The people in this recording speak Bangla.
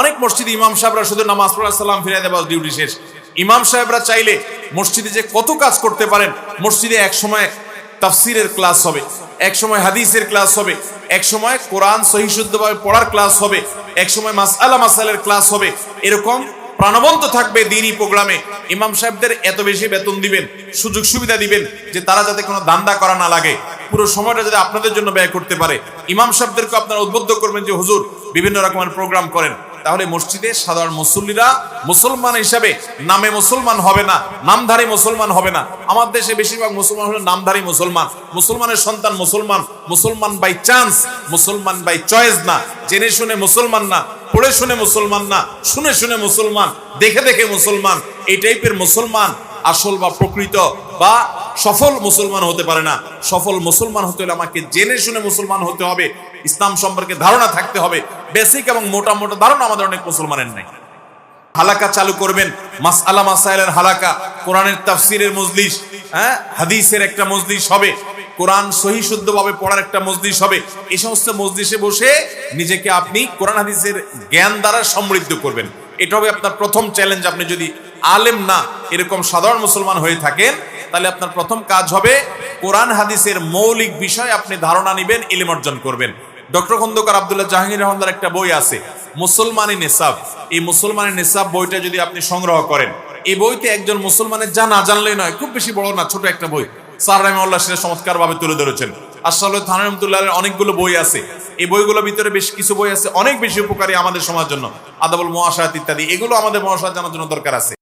অনেক মসজিদে ইমাম সাহেবরা শুধু নামাজ পড়া, সালাম ফিরে দেওয়া ডিউটি শেষ। ইমাম সাহেবরা চাইলে মসজিদে যে কত কাজ করতে পারেন, মসজিদে এক সময় তাফসিরের ক্লাস হবে, এক সময় হাদিসের ক্লাস হবে, এক সময় কোরআন সহিশুদ্ধভাবে পড়ার ক্লাস হবে, এক সময় মাস মাসআলা মাসালের ক্লাস হবে। এরকম প্রাণবন্ত থাকবে দিনই প্রোগ্রামে। ইমাম সাহেবদের এত বেশি বেতন দিবেন, সুযোগ সুবিধা দিবেন যে তারা যাতে কোনো দান্দা করা না লাগে। পুরো সময়টা যাতে আপনাদের জন্য ব্যয় করতে পারে। ইমাম সাহেবদেরকে আপনারা উদ্বুদ্ধ করবেন যে, হুজুর, বিভিন্ন রকমের প্রোগ্রাম করেন। তাহলে মসজিদে সাধারণ মুসল্লিরা মুসলমান হিসাবে নামে মুসলমান হবে না, নামধারী মুসলমান হবে না। আমার দেশে বেশিরভাগ মুসলমান হলো নামধারী মুসলমান। মুসলমানের সন্তান মুসলমান মুসলমান বাই চান্স মুসলমান বাই চয়েস না। জেনে শুনে মুসলমান না, পড়ে শুনে মুসলমান না, শুনে শুনে মুসলমান, দেখে দেখে মুসলমান, এই টাইপের মুসলমান আসল বা প্রকৃত বা সফল মুসলমান হতে পারে না। সফল মুসলমান হতে হলে আমাকে জেনে শুনে মুসলমান হতে হবে ইসলাম সম্পর্কে ধারণা থাকতে হবে। বেসিক এবং মোটা মোটা ধারণা আমাদের অনেক মুসলমানের নাই। হালাকা চালু করবেন, মাসআলা মাসাইলের হালাকা, কোরআনের তাফসিরের মজলিস হ্যাঁ হাদিসের একটা মজলিস হবে, কোরআন সহি শুদ্ধভাবে পড়ার একটা মজলিস হবে, এই সমস্ত মজলিসে বসে নিজেকে আপনি কোরআন হাদিসের জ্ঞান দ্বারা সমৃদ্ধ করবেন। এটা হবে আপনার প্রথম চ্যালেঞ্জ আপনি যদি আলেম না, এরকম সাধারণ মুসলমান হয়ে থাকেন তাহলে আপনার প্রথম কাজ হবে কোরআন হাদিসের মৌলিক বিষয় আপনি ধারণা নেবেন, ইলিম অর্জন করবেন। ডক্টর খন্দকার আব্দুল্লাহ জাহাঙ্গীর রহমানের একটা বই আছে, মুসলমানি নিসাব। এই মুসলমানের নিসাব বইটা যদি আপনি সংগ্রহ করেন, এই বইতে একজন মুসলমানের যা না জানলেই নয়, খুব বেশি বড় না, ছোট একটা বই। স্যার রহমাল্লাহ সেটা চমৎকার ভাবে তুলে ধরেছেন। আসলে থানা রহমতুল্লাহ অনেকগুলো বই আছে। এই বইগুলোর ভিতরে বেশ কিছু বই আছে, অনেক বেশি উপকারী আমাদের সমাজ জন্য। আদাবুল মহাশাত ইত্যাদি, এগুলো আমাদের মহাশাত জানার জন্য দরকার আছে।